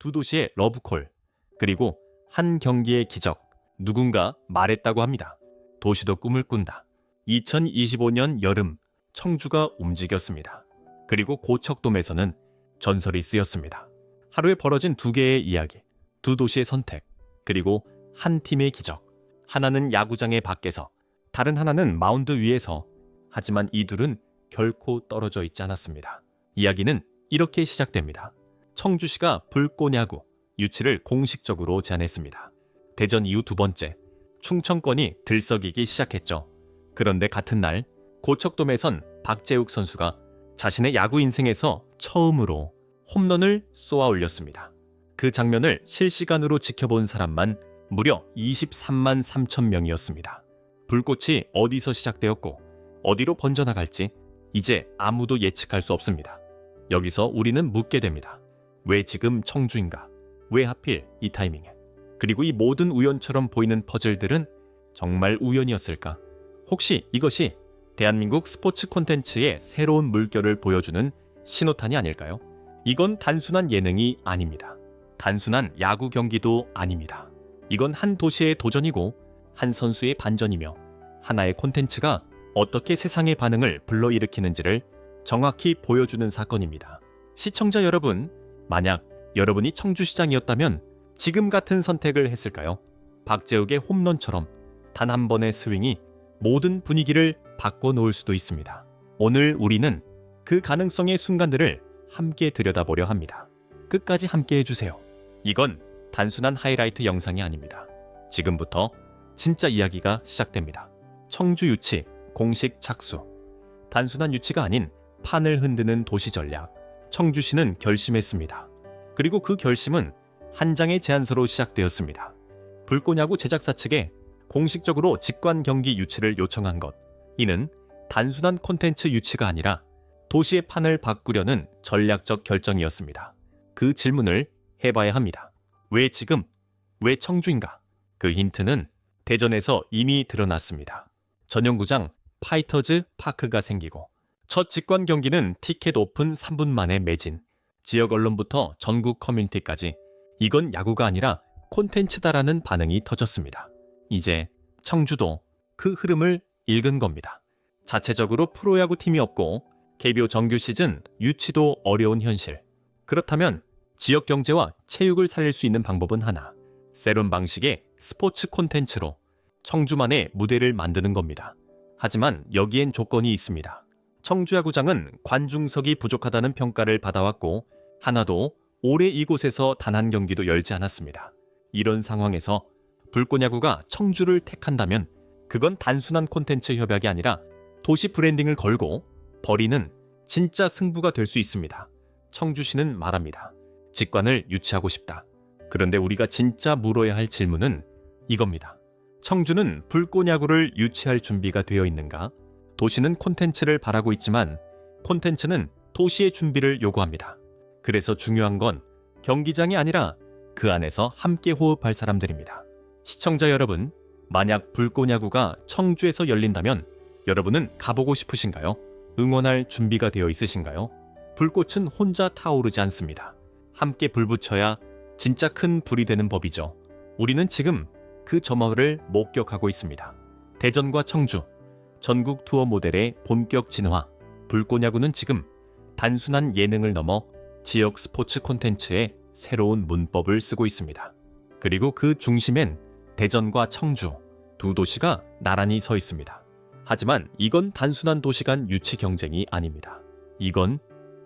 두 도시의 러브콜, 그리고 한 경기의 기적, 누군가 말했다고 합니다. 도시도 꿈을 꾼다. 2025년 여름, 청주가 움직였습니다. 그리고 고척돔에서는 전설이 쓰였습니다. 하루에 벌어진 두 개의 이야기, 두 도시의 선택, 그리고 한 팀의 기적. 하나는 야구장의 밖에서, 다른 하나는 마운드 위에서. 하지만 이 둘은 결코 떨어져 있지 않았습니다. 이야기는 이렇게 시작됩니다. 청주시가 불꽃야구 유치를 공식적으로 제안했습니다. 대전 이후 두 번째, 충청권이 들썩이기 시작했죠. 그런데 같은 날 고척돔에선 박재욱 선수가 자신의 야구 인생에서 처음으로 홈런을 쏘아 올렸습니다. 그 장면을 실시간으로 지켜본 사람만 무려 23만 3천 명이었습니다. 불꽃이 어디서 시작되었고 어디로 번져나갈지 이제 아무도 예측할 수 없습니다. 여기서 우리는 묻게 됩니다. 왜 지금 청주인가? 왜 하필 이 타이밍에? 그리고 이 모든 우연처럼 보이는 퍼즐들은 정말 우연이었을까? 혹시 이것이 대한민국 스포츠 콘텐츠의 새로운 물결을 보여주는 신호탄이 아닐까요? 이건 단순한 예능이 아닙니다. 단순한 야구 경기도 아닙니다. 이건 한 도시의 도전이고 한 선수의 반전이며 하나의 콘텐츠가 어떻게 세상의 반응을 불러일으키는지를 정확히 보여주는 사건입니다. 시청자 여러분, 만약 여러분이 청주시장이었다면 지금 같은 선택을 했을까요? 박재욱의 홈런처럼 단 한 번의 스윙이 모든 분위기를 바꿔놓을 수도 있습니다. 오늘 우리는 그 가능성의 순간들을 함께 들여다보려 합니다. 끝까지 함께 해주세요. 이건 단순한 하이라이트 영상이 아닙니다. 지금부터 진짜 이야기가 시작됩니다. 청주 유치 공식 착수. 단순한 유치가 아닌 판을 흔드는 도시 전략. 청주시는 결심했습니다. 그리고 그 결심은 한 장의 제안서로 시작되었습니다. 불꽃야구 제작사 측에 공식적으로 직관 경기 유치를 요청한 것. 이는 단순한 콘텐츠 유치가 아니라 도시의 판을 바꾸려는 전략적 결정이었습니다. 그 질문을 해봐야 합니다. 왜 지금? 왜 청주인가? 그 힌트는 대전에서 이미 드러났습니다. 전용구장 파이터즈 파크가 생기고 첫 직관 경기는 티켓 오픈 3분 만에 매진. 지역 언론부터 전국 커뮤니티까지 이건 야구가 아니라 콘텐츠다라는 반응이 터졌습니다. 이제 청주도 그 흐름을 읽은 겁니다. 자체적으로 프로야구 팀이 없고 KBO 정규 시즌 유치도 어려운 현실. 그렇다면 지역 경제와 체육을 살릴 수 있는 방법은 하나. 새로운 방식의 스포츠 콘텐츠로 청주만의 무대를 만드는 겁니다. 하지만 여기엔 조건이 있습니다. 청주야구장은 관중석이 부족하다는 평가를 받아왔고 하나도 올해 이곳에서 단 한 경기도 열지 않았습니다. 이런 상황에서 불꽃야구가 청주를 택한다면 그건 단순한 콘텐츠 협약이 아니라 도시 브랜딩을 걸고 버리는 진짜 승부가 될 수 있습니다. 청주시는 말합니다. 직관을 유치하고 싶다. 그런데 우리가 진짜 물어야 할 질문은 이겁니다. 청주는 불꽃야구를 유치할 준비가 되어 있는가? 도시는 콘텐츠를 바라고 있지만 콘텐츠는 도시의 준비를 요구합니다. 그래서 중요한 건 경기장이 아니라 그 안에서 함께 호흡할 사람들입니다. 시청자 여러분, 만약 불꽃야구가 청주에서 열린다면 여러분은 가보고 싶으신가요? 응원할 준비가 되어 있으신가요? 불꽃은 혼자 타오르지 않습니다. 함께 불 붙여야 진짜 큰 불이 되는 법이죠. 우리는 지금 그 점화를 목격하고 있습니다. 대전과 청주, 전국 투어 모델의 본격 진화, 불꽃야구는 지금 단순한 예능을 넘어 지역 스포츠 콘텐츠의 새로운 문법을 쓰고 있습니다. 그리고 그 중심엔 대전과 청주 두 도시가 나란히 서 있습니다. 하지만 이건 단순한 도시 간 유치 경쟁이 아닙니다. 이건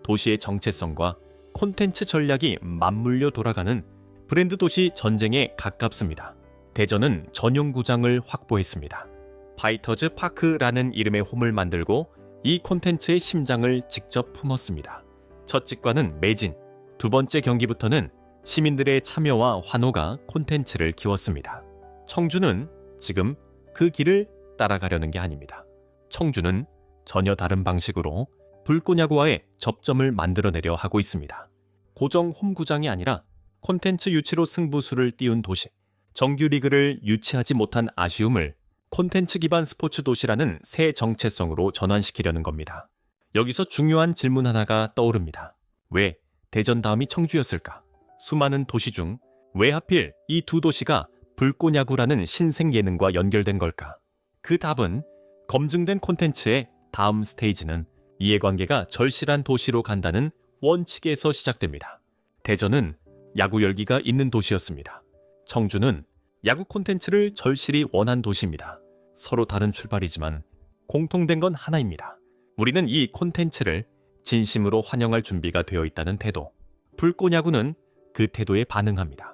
도시의 정체성과 콘텐츠 전략이 맞물려 돌아가는 브랜드 도시 전쟁에 가깝습니다. 대전은 전용 구장을 확보했습니다. 파이터즈 파크라는 이름의 홈을 만들고 이 콘텐츠의 심장을 직접 품었습니다. 첫 직관은 매진, 두 번째 경기부터는 시민들의 참여와 환호가 콘텐츠를 키웠습니다. 청주는 지금 그 길을 따라가려는 게 아닙니다. 청주는 전혀 다른 방식으로 불꽃야구와의 접점을 만들어내려 하고 있습니다. 고정 홈구장이 아니라 콘텐츠 유치로 승부수를 띄운 도시, 정규 리그를 유치하지 못한 아쉬움을 콘텐츠 기반 스포츠 도시라는 새 정체성으로 전환시키려는 겁니다. 여기서 중요한 질문 하나가 떠오릅니다. 왜 대전 다음이 청주였을까? 수많은 도시 중 왜 하필 이 두 도시가 불꽃야구라는 신생 예능과 연결된 걸까? 그 답은 검증된 콘텐츠의 다음 스테이지는 이해관계가 절실한 도시로 간다는 원칙에서 시작됩니다. 대전은 야구 열기가 있는 도시였습니다. 청주는 야구 콘텐츠를 절실히 원한 도시입니다. 서로 다른 출발이지만 공통된 건 하나입니다. 우리는 이 콘텐츠를 진심으로 환영할 준비가 되어 있다는 태도. 불꽃 야구는 그 태도에 반응합니다.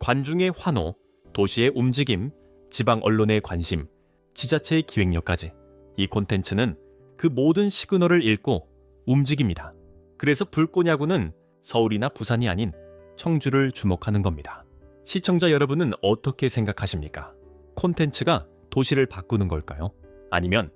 관중의 환호, 도시의 움직임, 지방 언론의 관심, 지자체의 기획력까지 이 콘텐츠는 그 모든 시그널을 읽고 움직입니다. 그래서 불꽃 야구는 서울이나 부산이 아닌 청주를 주목하는 겁니다. 시청자 여러분은 어떻게 생각하십니까? 콘텐츠가 도시를 바꾸는 걸까요? 아니면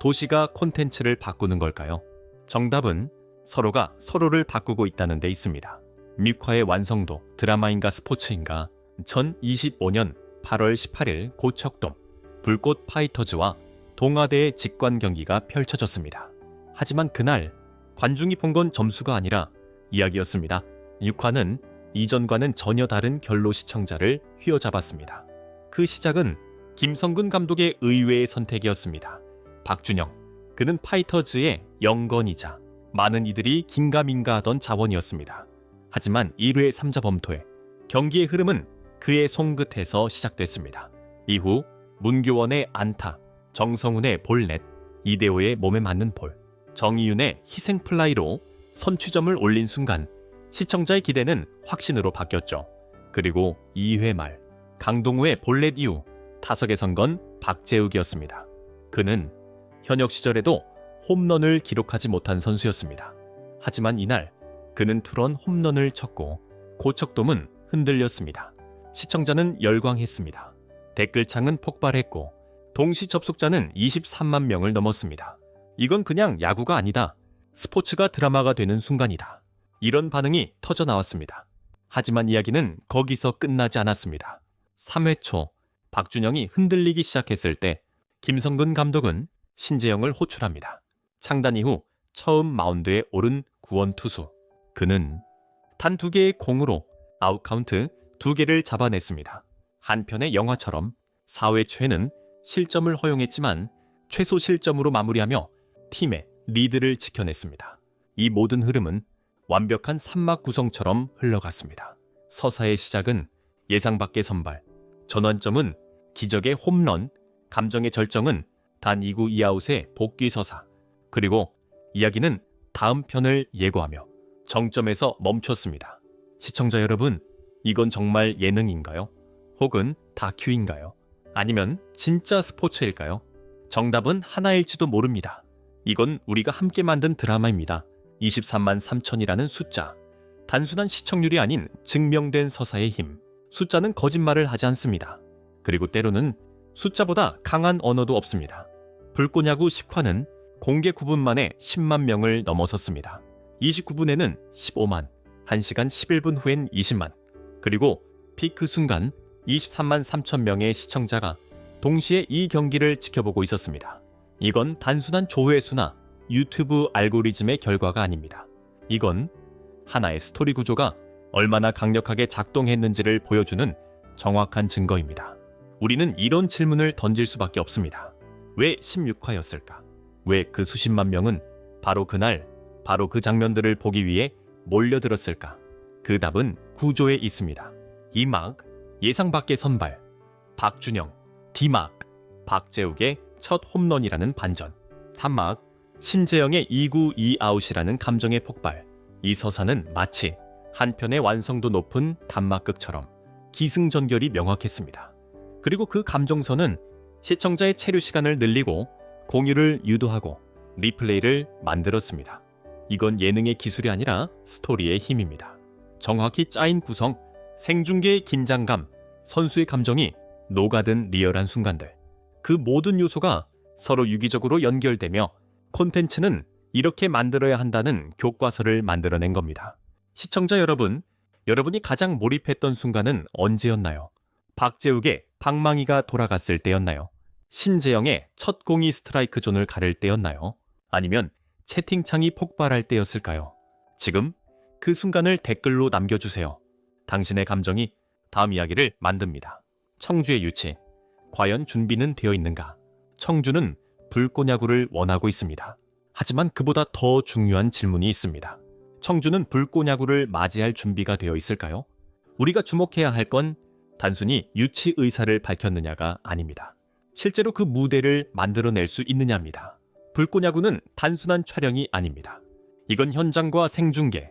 도시가 콘텐츠를 바꾸는 걸까요? 정답은 서로가 서로를 바꾸고 있다는 데 있습니다. 미화의 완성도, 드라마인가 스포츠인가 2025년 8월 18일 고척돔 불꽃 파이터즈와 동아대의 직관 경기가 펼쳐졌습니다. 하지만 그날 관중이 본 건 점수가 아니라 이야기였습니다. 6화는 이전과는 전혀 다른 결로 시청자를 휘어잡았습니다. 그 시작은 김성근 감독의 의외의 선택이었습니다. 박준영. 그는 파이터즈의 영건이자 많은 이들이 긴가민가 하던 자원이었습니다. 하지만 1회 3자 범퇴, 경기의 흐름은 그의 손끝에서 시작됐습니다. 이후 문교원의 안타, 정성훈의 볼넷, 이대호의 몸에 맞는 볼, 정이윤의 희생 플라이로 선취점을 올린 순간 시청자의 기대는 확신으로 바뀌었죠. 그리고 2회 말 강동우의 볼넷 이후 타석에 선 건 박재욱이었습니다. 그는 현역 시절에도 홈런을 기록하지 못한 선수였습니다. 하지만 이날 그는 투런 홈런을 쳤고 고척돔은 흔들렸습니다. 시청자는 열광했습니다. 댓글창은 폭발했고 동시 접속자는 23만 명을 넘었습니다. 이건 그냥 야구가 아니다. 스포츠가 드라마가 되는 순간이다. 이런 반응이 터져 나왔습니다. 하지만 이야기는 거기서 끝나지 않았습니다. 3회 초 박준영이 흔들리기 시작했을 때 김성근 감독은 신재영을 호출합니다. 창단 이후 처음 마운드에 오른 구원 투수. 그는 단 두 개의 공으로 아웃 카운트 두 개를 잡아냈습니다. 한편의 영화처럼 4회 초에는 실점을 허용했지만 최소 실점으로 마무리하며 팀의 리드를 지켜냈습니다. 이 모든 흐름은 완벽한 산막 구성처럼 흘러갔습니다. 서사의 시작은 예상 밖의 선발, 전환점은 기적의 홈런, 감정의 절정은 단 2구 2아웃의 복귀 서사, 그리고 이야기는 다음 편을 예고하며 정점에서 멈췄습니다. 시청자 여러분, 이건 정말 예능인가요? 혹은 다큐인가요? 아니면 진짜 스포츠일까요? 정답은 하나일지도 모릅니다. 이건 우리가 함께 만든 드라마입니다. 23만 3천이라는 숫자. 단순한 시청률이 아닌 증명된 서사의 힘. 숫자는 거짓말을 하지 않습니다. 그리고 때로는 숫자보다 강한 언어도 없습니다. 불꽃야구 10화는 공개 9분 만에 10만 명을 넘어섰습니다. 29분에는 15만, 1시간 11분 후엔 20만, 그리고 피크 순간 23만 3천 명의 시청자가 동시에 이 경기를 지켜보고 있었습니다. 이건 단순한 조회수나 유튜브 알고리즘의 결과가 아닙니다. 이건 하나의 스토리 구조가 얼마나 강력하게 작동했는지를 보여주는 정확한 증거입니다. 우리는 이런 질문을 던질 수밖에 없습니다. 왜 16화였을까? 왜 그 수십만 명은 바로 그날, 바로 그 장면들을 보기 위해 몰려들었을까? 그 답은 구조에 있습니다. 이막, 예상 밖의 선발, 박준영, 디막, 박재욱의 첫 홈런이라는 반전, 3막, 신재영의 2구 2아웃이라는 감정의 폭발. 이 서사는 마치 한편의 완성도 높은 단막극처럼 기승전결이 명확했습니다. 그리고 그 감정선은 시청자의 체류 시간을 늘리고 공유를 유도하고 리플레이를 만들었습니다. 이건 예능의 기술이 아니라 스토리의 힘입니다. 정확히 짜인 구성, 생중계의 긴장감, 선수의 감정이 녹아든 리얼한 순간들. 그 모든 요소가 서로 유기적으로 연결되며 콘텐츠는 이렇게 만들어야 한다는 교과서를 만들어낸 겁니다. 시청자 여러분, 여러분이 가장 몰입했던 순간은 언제였나요? 박재욱의 방망이가 돌아갔을 때였나요? 신재영의 첫 공이 스트라이크 존을 가를 때였나요? 아니면 채팅창이 폭발할 때였을까요? 지금 그 순간을 댓글로 남겨주세요. 당신의 감정이 다음 이야기를 만듭니다. 청주의 유치. 과연 준비는 되어 있는가? 청주는 불꽃야구를 원하고 있습니다. 하지만 그보다 더 중요한 질문이 있습니다. 청주는 불꽃야구를 맞이할 준비가 되어 있을까요? 우리가 주목해야 할 건 단순히 유치 의사를 밝혔느냐가 아닙니다. 실제로 그 무대를 만들어낼 수 있느냐입니다. 불꽃야구는 단순한 촬영이 아닙니다. 이건 현장과 생중계,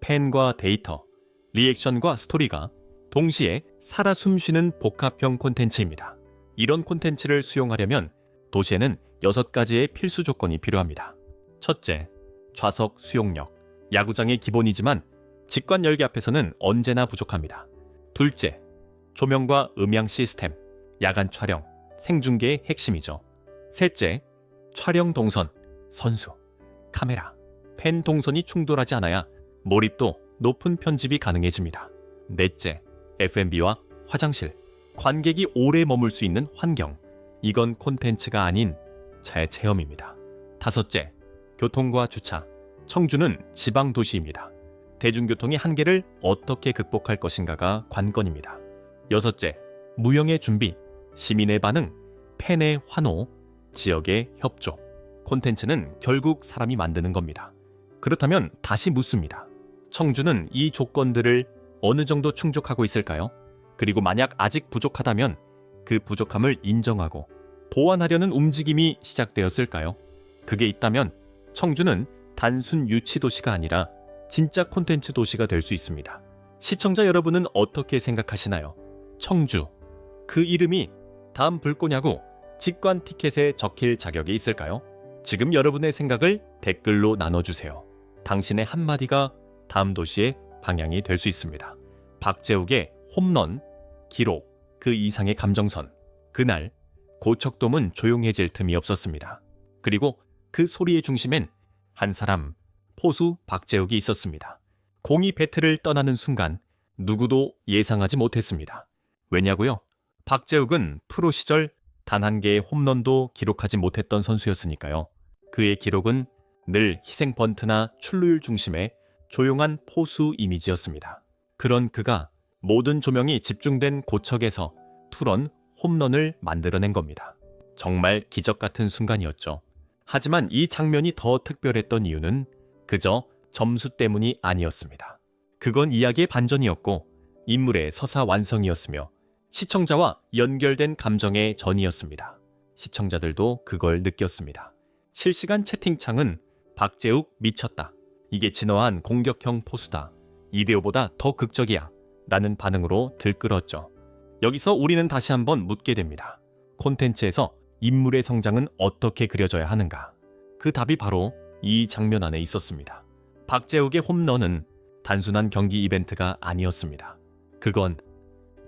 팬과 데이터, 리액션과 스토리가 동시에 살아 숨쉬는 복합형 콘텐츠입니다. 이런 콘텐츠를 수용하려면 도시에는 여섯 가지의 필수 조건이 필요합니다. 첫째, 좌석 수용력. 야구장의 기본이지만 직관 열기 앞에서는 언제나 부족합니다. 둘째, 조명과 음향 시스템. 야간 촬영, 생중계의 핵심이죠. 셋째, 촬영 동선, 선수, 카메라, 팬 동선이 충돌하지 않아야 몰입도 높은 편집이 가능해집니다. 넷째, F&B와 화장실, 관객이 오래 머물 수 있는 환경. 이건 콘텐츠가 아닌 제 체험입니다. 다섯째, 교통과 주차. 청주는 지방 도시입니다. 대중교통의 한계를 어떻게 극복할 것인가가 관건입니다. 여섯째, 무형의 준비, 시민의 반응, 팬의 환호, 지역의 협조. 콘텐츠는 결국 사람이 만드는 겁니다. 그렇다면 다시 묻습니다. 청주는 이 조건들을 어느 정도 충족하고 있을까요? 그리고 만약 아직 부족하다면 그 부족함을 인정하고 보완하려는 움직임이 시작되었을까요? 그게 있다면 청주는 단순 유치 도시가 아니라 진짜 콘텐츠 도시가 될 수 있습니다. 시청자 여러분은 어떻게 생각하시나요? 청주. 그 이름이 다음 불꽃야구 직관 티켓에 적힐 자격이 있을까요? 지금 여러분의 생각을 댓글로 나눠주세요. 당신의 한마디가 다음 도시의 방향이 될 수 있습니다. 박재욱의 홈런, 기록, 그 이상의 감정선. 그날 고척돔은 조용해질 틈이 없었습니다. 그리고 그 소리의 중심엔 한 사람, 포수 박재욱이 있었습니다. 공이 배트를 떠나는 순간 누구도 예상하지 못했습니다. 왜냐고요? 박재욱은 프로 시절 단 한 개의 홈런도 기록하지 못했던 선수였으니까요. 그의 기록은 늘 희생 번트나 출루율 중심의 조용한 포수 이미지였습니다. 그런 그가 모든 조명이 집중된 고척에서 투런 홈런을 만들어낸 겁니다. 정말 기적 같은 순간이었죠. 하지만 이 장면이 더 특별했던 이유는 그저 점수 때문이 아니었습니다. 그건 이야기의 반전이었고 인물의 서사 완성이었으며 시청자와 연결된 감정의 전이었습니다. 시청자들도 그걸 느꼈습니다. 실시간 채팅창은 박재욱 미쳤다. 이게 진화한 공격형 포수다. 이데오보다 더 극적이야. 라는 반응으로 들끓었죠. 여기서 우리는 다시 한번 묻게 됩니다. 콘텐츠에서 인물의 성장은 어떻게 그려져야 하는가? 그 답이 바로 이 장면 안에 있었습니다. 박재욱의 홈런은 단순한 경기 이벤트가 아니었습니다. 그건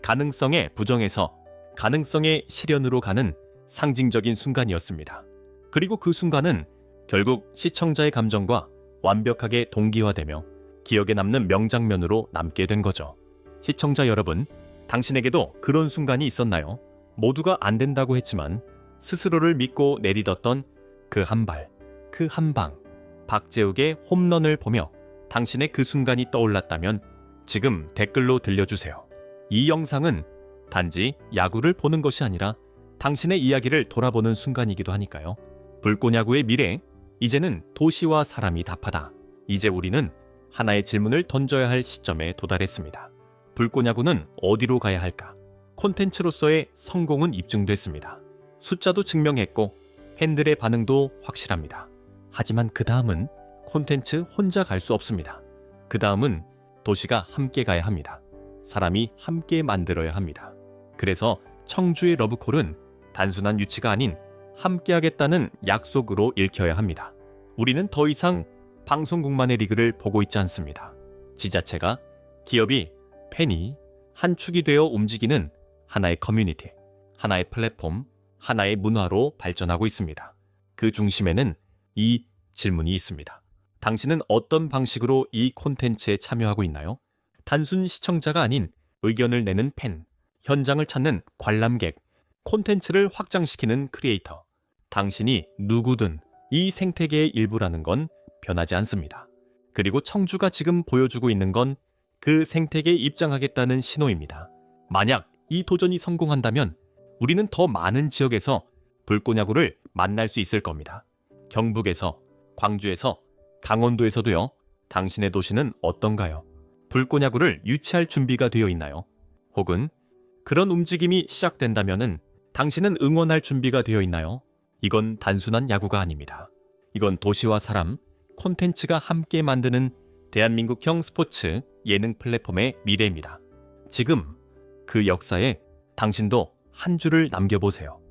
가능성의 부정에서 가능성의 실현으로 가는 상징적인 순간이었습니다. 그리고 그 순간은 결국 시청자의 감정과 완벽하게 동기화되며 기억에 남는 명장면으로 남게 된 거죠. 시청자 여러분, 당신에게도 그런 순간이 있었나요? 모두가 안 된다고 했지만 스스로를 믿고 내딛었던 그 한 발, 그 한 방, 박재욱의 홈런을 보며 당신의 그 순간이 떠올랐다면 지금 댓글로 들려주세요. 이 영상은 단지 야구를 보는 것이 아니라 당신의 이야기를 돌아보는 순간이기도 하니까요. 불꽃야구의 미래, 이제는 도시와 사람이 답하다. 이제 우리는 하나의 질문을 던져야 할 시점에 도달했습니다. 불꽃야구는 어디로 가야 할까? 콘텐츠로서의 성공은 입증됐습니다. 숫자도 증명했고 팬들의 반응도 확실합니다. 하지만 그 다음은 콘텐츠 혼자 갈 수 없습니다. 그 다음은 도시가 함께 가야 합니다. 사람이 함께 만들어야 합니다. 그래서 청주의 러브콜은 단순한 유치가 아닌 함께하겠다는 약속으로 읽혀야 합니다. 우리는 더 이상 방송국만의 리그를 보고 있지 않습니다. 지자체가, 기업이, 팬이 한 축이 되어 움직이는 하나의 커뮤니티, 하나의 플랫폼, 하나의 문화로 발전하고 있습니다. 그 중심에는 이 질문이 있습니다. 당신은 어떤 방식으로 이 콘텐츠에 참여하고 있나요? 단순 시청자가 아닌 의견을 내는 팬, 현장을 찾는 관람객, 콘텐츠를 확장시키는 크리에이터. 당신이 누구든 이 생태계의 일부라는 건 변하지 않습니다. 그리고 청주가 지금 보여주고 있는 건 그 생태계에 입장하겠다는 신호입니다. 만약 이 도전이 성공한다면 우리는 더 많은 지역에서 불꽃야구를 만날 수 있을 겁니다. 경북에서, 광주에서, 강원도에서도요. 당신의 도시는 어떤가요? 불꽃야구를 유치할 준비가 되어 있나요? 혹은 그런 움직임이 시작된다면은 당신은 응원할 준비가 되어 있나요? 이건 단순한 야구가 아닙니다. 이건 도시와 사람, 콘텐츠가 함께 만드는 대한민국형 스포츠 예능 플랫폼의 미래입니다. 지금 그 역사에 당신도 한 줄을 남겨보세요.